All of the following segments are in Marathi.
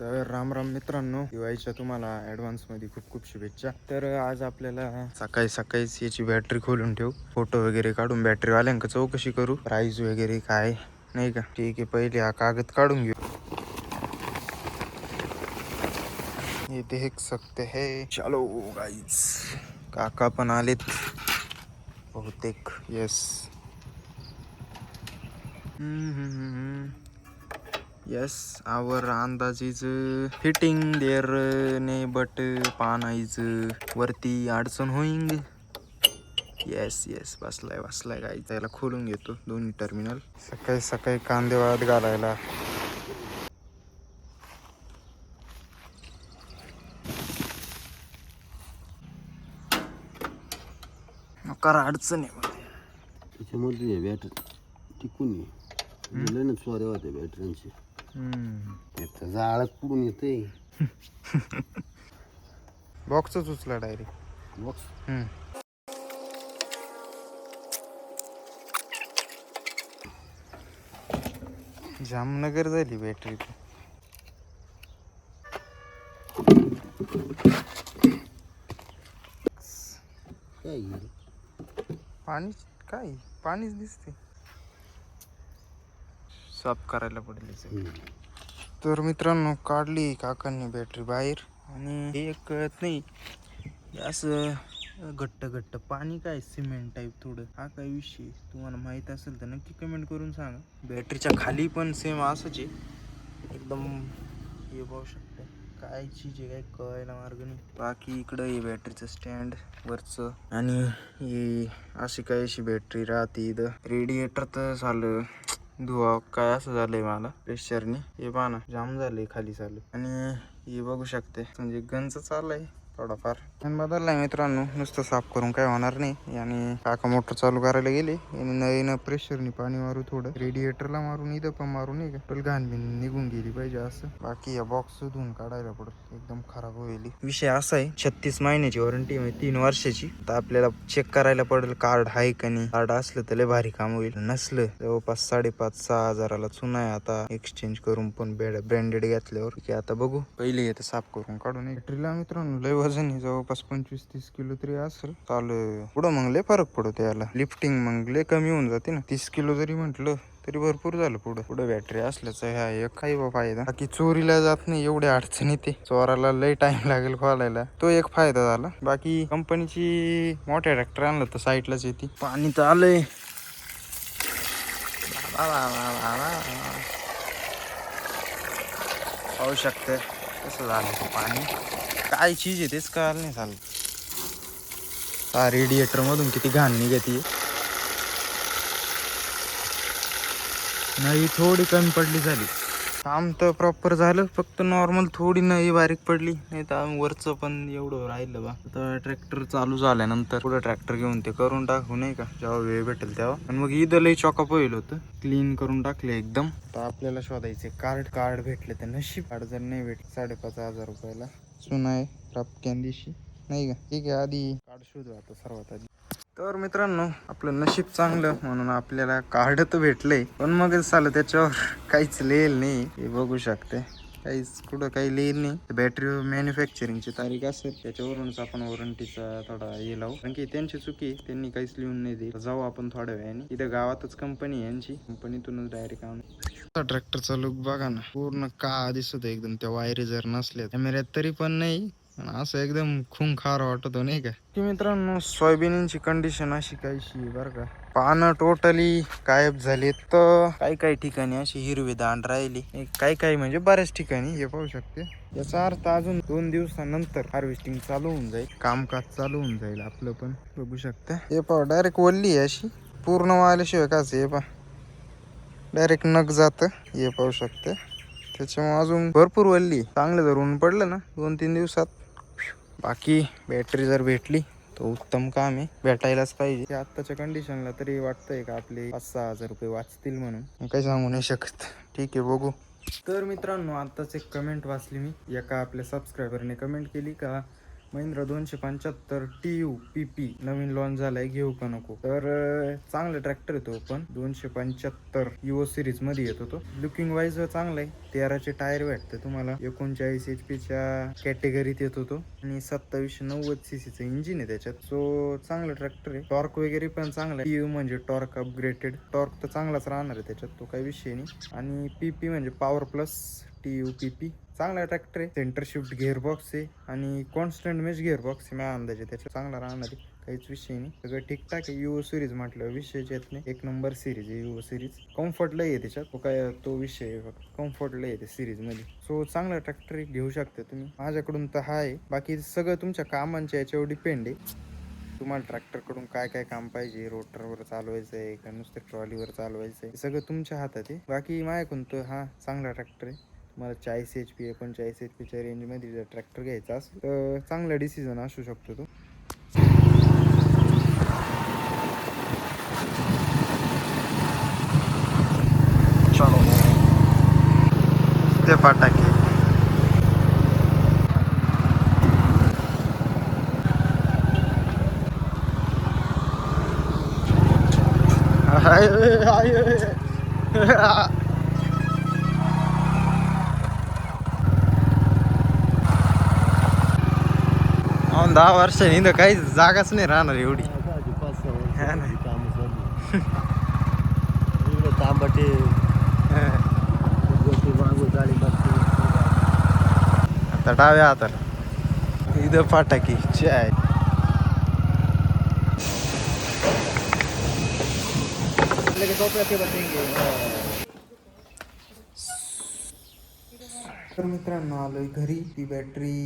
तर राम राम मित्रांनो दिवाळीच्या तुम्हाला ऍडव्हान्समध्ये खूप खूप शुभेच्छा. तर आज आपल्याला सकाळी सकाळीच याची बॅटरी खोलून ठेवू. फोटो वगैरे काढून बॅटरीवाल्यांक चौकशी करू. प्राइस वगैरे काय नाही का? ठीक आहे पहिले हा कागद काढून घेऊ. ये देख सकते है. चलो गाईज काका पण आलेत. बहुतेक येस येस आवर अंदाज इज फिटिंग देअर ने बट पान इज वरती अडचण होईंग येस येस बसलाय बसलाय गाई त्याला खोलून घेतो दोन्ही टर्मिनल सकाळी सकाळी कांदे वाळत घालायला. नकार अडचण आहे मध्ये. त्याच्यामध्ये बॅटरी टिकून ये लय ना चोऱ्या होत्या हम्म. त्याचा जाळ कुठून येते बॉक्सच उचला डायरेक्ट बॉक्स जामनगर झाली बॅटरी काय हे? पाणी काय? पाणीच दिसते साफ करायला पडेल. तर मित्रांनो काढली काकांनी बॅटरी बाहेर आणि हे एक कळत नाही. असं घट्ट घट्ट पाणी काय सिमेंट टाईप थोडं? हा काय विषय? तुम्हाला माहीत असेल तर नक्की कमेंट करून सांगा. बॅटरीच्या खाली पण सेम असंच आहे. एकदम हे पाहू शकता. काय चीज आहे काय कळायला मार्ग नाही. बाकी इकडं हे बॅटरीचं स्टँड वरचं. आणि ही अशी काय अशी बॅटरी राहते इथं. रेडिएटर तर झालं. धुवा काय असं झालंय मला? प्रेशरने हे पाना जाम झालंय खाली चालू. आणि हे बघू शकते म्हणजे गंज चाललंय. थोडाफार. पण बदललाय मित्रांनो नुसतं साफ करून काय होणार नाही. आणि काका मोटर चालू करायला गेले. आणि नवीन प्रेशरनी पाणी मारू थोडं. रेडिएटरला मारून इथं पण मारून नाही का? घाण बिन निघून गेली पाहिजे असं. बाकी या बॉक्स धुवून काढायला पडत. एकदम खराब होईल. विषय असा आहे छत्तीस महिन्याची वॉरंटी आहे तीन वर्षाची. तर आपल्याला चेक करायला पडेल कार्ड आहे का नाही. कार्ड असलं तर लय भारी काम होईल. नसलं जवळपास साडेपाच सहा हजाराला चुना आहे आता. एक्सचेंज करून पण ब्रँडेड घेतल्यावर. की आता बघू. पहिले येतं साफ करून काढून बॅटरीला मित्रांनो लय वजन आहे जवळपास पंचवीस तीस किलो तरी असेल. चालू पुढं मग लय फरक पडतो याला. लिफ्टिंग मग लय कमी होऊन जाते ना. तीस किलो जरी म्हटलं तरी भरपूर झालं पुढं. पुढं बॅटरी असल्याचं ह्या एक काही बा फायदा. बाकी चोरीला जात नाही एवढ्या अडचण येते चोराला लय टाइम लागेल खोलायला. तो एक फायदा झाला. बाकी कंपनीची मोठ्या ट्रॅक्टर आणलं तर साईडलाच येते. पाणी तर आलंय. पाहू शकते. कसं झालं पाणी? काय चीज आहे तेच कळालं नाही झालं. हा रेडिएटर मधून किती घाण निघती नाही थोडी कमी पडली झाली. काम तर प्रॉपर झालं फक्त नॉर्मल थोडी नाही बारीक पडली. नाही तर वरचं पण एवढं राहिलं बा. आता ट्रॅक्टर चालू झाल्यानंतर पुढं ट्रॅक्टर घेऊन ते करून टाकू नाही का? जेव्हा वेळ भेटेल तेव्हा. आणि मग इथं लई चॉकअप होईल होतं. क्लीन करून टाकले एकदम. तर आपल्याला शोधायचे कार्ड कार्ड भेटले तर नशीब. कार्ड जर नाही भेटले साडेपाच हजार रुपयाला. चुना आहे प्राप्त्यान दिवशी नाही का? ठीक आहे आधी कार्ड शोधू आता सर्वात आधी. तर मित्रांनो आपलं नशीब चांगलं म्हणून आपल्याला कार्ड तर भेटलंय. पण मग चाललं त्याच्यावर काहीच लिहिलं नाही. हे बघू शकते. काहीच कुठं काही लिहिलं नाही. बॅटरी मॅन्युफॅक्चरिंगची तारीख असेल त्याच्यावरूनच आपण वॉरंटीचा थोडा हे लावू. कारण की त्यांची चुकी त्यांनी काहीच लिहून नाही दे जाऊ आपण थोड्या वेळाने. इथं गावातच कंपनी आहे यांची. कंपनीतूनच डायरेक्ट आणू. ट्रॅक्टरचा लुक बघा ना. पूर्ण का दिसत एकदम. त्या वायरी जर नसल्या कॅमेऱ्यात तरी पण नाही. असं एकदम खूंखार वाटतो नाही का? की मित्रांनो सोयाबीनची कंडिशन अशी काहीशी बर बरं का. पानं टोटली गायब झालीत. तर काही काही ठिकाणी अशी हिरवी दांड राहिली. काही काही म्हणजे बऱ्याच ठिकाणी हे पाहू शकते. याचा अर्थ अजून दोन दिवसानंतर हार्वेस्टिंग चालू होऊन जाईल. कामकाज चालू होऊन जाईल आपलं पण. बघू शकता. हे पाहू डायरेक्ट वल्ली आहे अशी. पूर्ण व्हायल्याशिवाय काच हे पा डायरेक्ट नग जातं. हे पाहू शकते. त्याच्यामुळे अजून भरपूर वल्ली. चांगलं जर ऊन पडलं ना दोन तीन दिवसात बाकी बॅटरी जर भेटली तर उत्तम काम आहे. भेटायलाच पाहिजे. आत्ताच्या कंडिशनला तरी वाटतंय का आपले पाच सहा हजार रुपये वाचतील म्हणून? काही सांगू नाही शकत. ठीक आहे बघू. तर मित्रांनो आत्ताच एक कमेंट वाचली मी. एका आपल्या सबस्क्रायबरने कमेंट केली का महिंद्रा दोनशे पंच्याहत्तर टी यू पी पी नवीन लॉन्च झालाय घेऊ का नको? तर चांगला ट्रॅक्टर येतो पण. दोनशे पंच्याहत्तर युओ सिरीजमध्ये येतो तो. लुकिंग वाईज चांगला आहे तेराचे टायर भेटते तुम्हाला. एकोणचाळीस एच पीच्या कॅटेगरीत येतो तो. आणि सत्तावीसशे नव्वद सीसीचं इंजिन आहे त्याच्यात. सो चांगला ट्रॅक्टर आहे. टॉर्क वगैरे पण चांगला आहे. यू म्हणजे टॉर्क अपग्रेडेड टॉर्क तर चांगलाच राहणार आहे त्याच्यात. तो काही विषय नाही. आणि पीपी म्हणजे power plus T U P P चांगला ट्रॅक्टर आहे. सेंटर शिफ्ट गिअरबॉक्स आहे. आणि कॉन्स्टंट मेच गिअरबॉक्स आहे माझ्या अंदाजे. त्याच्यात चांगला राहणार आहे. काहीच विषय नाही. सगळं ठीकठाक आहे. युओ सिरीज म्हटलं विषयच येत नाही. एक नंबर सिरीज आहे युओ सिरीज कम्फर्ट लय आहे त्याच्यात. तो काय तो विषय आहे फक्त. कम्फर्ट लय आहे सिरीजमध्ये. सो चांगला ट्रॅक्टर घेऊ शकता तुम्ही. माझ्याकडून तर हा आहे. बाकी सगळं तुमच्या कामांच्या याच्यावर डिपेंड आहे. तुम्हाला ट्रॅक्टरकडून काय काय काम पाहिजे? रोटरवर चालवायचं आहे का? नुसतं ट्रॉलीवर चालवायचं आहे. सगळं तुमच्या हातात आहे. बाकी माझ्याकडून तो हा चांगला ट्रॅक्टर आहे. मला चाळीस एच पी एकोणचाळीस एच पीच्या रेंजमध्ये जर ट्रॅक्टर घ्यायचा असेल तर चांगला डिसिजन असू शकतो तो. ते फटाके. हाय हाय. औन दहा वर्षांनी तर काही जागाच नाही राहणार एवढी. हा. वर्ष तांबटे आता डाव्या हाताला. इथं फाटाकी चाय. तर मित्रांनो आलोय घरी. ती बॅटरी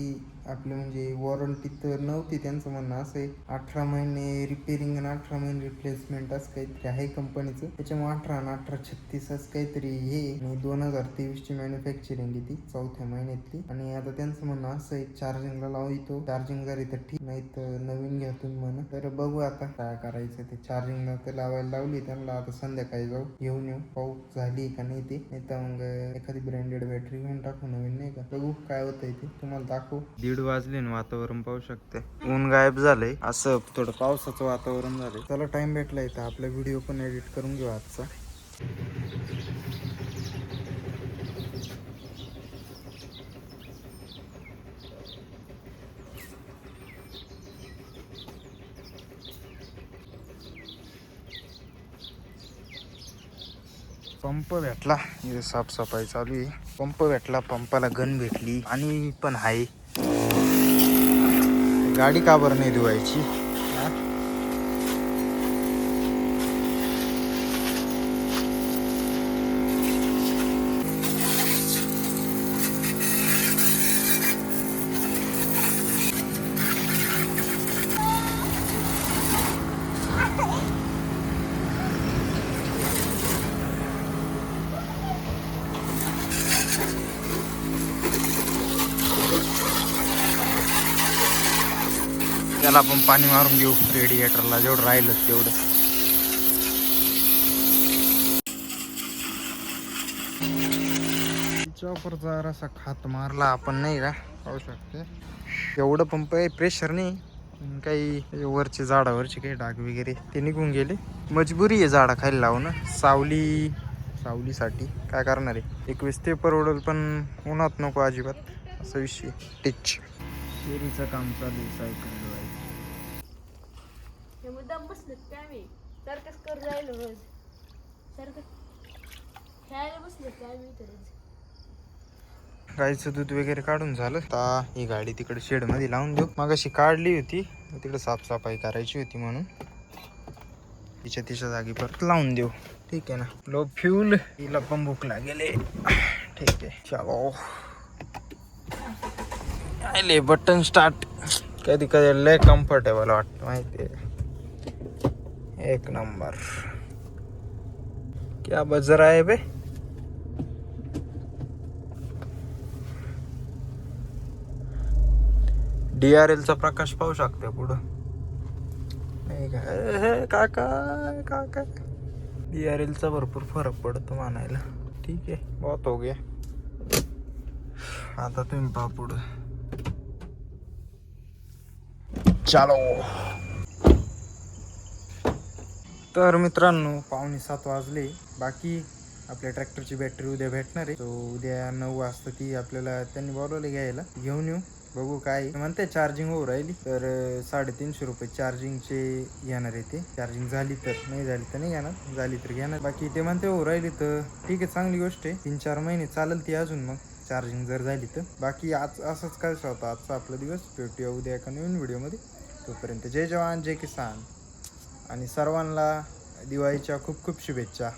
आपली म्हणजे वॉरंटी तर नव्हती त्यांचं म्हणणं असं आहे अठरा महिने रिपेरिंग आणि अठरा महिने रिप्लेसमेंट असं काहीतरी आहे कंपनीचं त्याच्यामुळे अठरा आणि अठरा छत्तीस असं काहीतरी हे आणि दोन हजार तेवीसची मॅन्युफॅक्चरिंग आहे ती चौथ्या महिन्यातली. आणि आता त्यांचं म्हणणं असं आहे चार्जिंगला लावू येतो चार्जिंग झाली तर ठीक नाही तर नवीन घ्या तुम्ही म्हणा. तर बघू आता काय करायचं ते. चार्जिंगला तर लावायला लावली त्यांना आता संध्याकाळी जाऊ घेऊन येऊ. पाऊ झाली का नाही ते नाही तर मग एखादी ब्रँडेड बॅटरी घेऊन टाकू नवीन नाही का? बघू काय होतंय ते. तुम्हाला दाखवू. दीड वाजले ना वातावरण पाहू शकते. ऊन गायब झालंय. असं थोडं पावसाचं वातावरण झालंय. त्याला टाइम भेटला इथं. आपला व्हिडिओ पण एडिट करून घेऊ आजचा. पंप भेटला. इथे साफसफाई चालू आहे. पंप भेटला. पंपाला गन भेटली. आणि पण आहे. गाडी का बरं नाही धुवायची हा? त्याला आपण पाणी मारून घेऊ रेडिएटरला जेवढं राहिलं तेवढं. चॉपर जरासा खात मारला आपण नाही का? पाहू शकते. एवढं पंप आहे प्रेशर नाही. काही वरचे झाडावरचे काही डाग वगैरे ते निघून गेले. मजबुरी आहे झाडा खाली लावणं. सावली सावलीसाठी. काय करणार आहे? एकवीस ते परवडल पण उन्हात नको अजिबात. असा विषय टिच. शेरीचं काम चालू आहे सायकल ते मुद्दाम बसलेत काय सारखंच कर राहिलो रोज. सारखं खेळायला बसलेत काय मी रोज? गाईचं दूध वगैरे काढून झालं. आता ही गाडी तिकडे शेडमध्ये लावून देऊ. मग अशी काढली होती. तिकडे साफसफाई करायची होती म्हणून. तिच्या तिच्या जागी परत लावून देऊ. ठीक आहे ना? Low fuel. हिला पण भूक लागेल. ठीक आहे. चलो. आले बटन स्टार्ट कधी कधी लय कम्फर्टेबल वाटतं माहिती आहे एक नंबर। क्या बजर आहे बे? डी आर एलचा प्रकाश पाहू शकते पुढं. नाही काय हे, काका काका. डी आर एलचा भरपूर फरक पडतो मानायला ठीक आहे बहुत हो गया. आता तुम्ही पाहा पुढं. चालो. तर मित्रांनो पावणे सात वाजले. बाकी आपल्या ट्रॅक्टरची बॅटरी उद्या भेटणार आहे. तो उद्या नऊ वाजता ती आपल्याला त्यांनी बोलवले घ्यायला. घेऊन येऊ बघू काय म्हणते चार्जिंग होऊ राहिली. तर साडेतीनशे रुपये चार्जिंगचे घेणार आहे ते. चार्जिंग झाली तर नाही झाली तर नाही घेणार. झाली तर घेणार. बाकी ते म्हणते होऊ राहिली तर ठीक आहे चांगली गोष्ट आहे. तीन चार महिने चालेल ती अजून मग. चार्जिंग जर झाली तर. बाकी आज असंच काय होतं आजचा आपला दिवस. भेटूया उद्या एका नवीन व्हिडिओमध्ये तोपर्यंत जय जवान जय किसान. आणि सर्वांना दिवाळीच्या खूप खूप शुभेच्छा.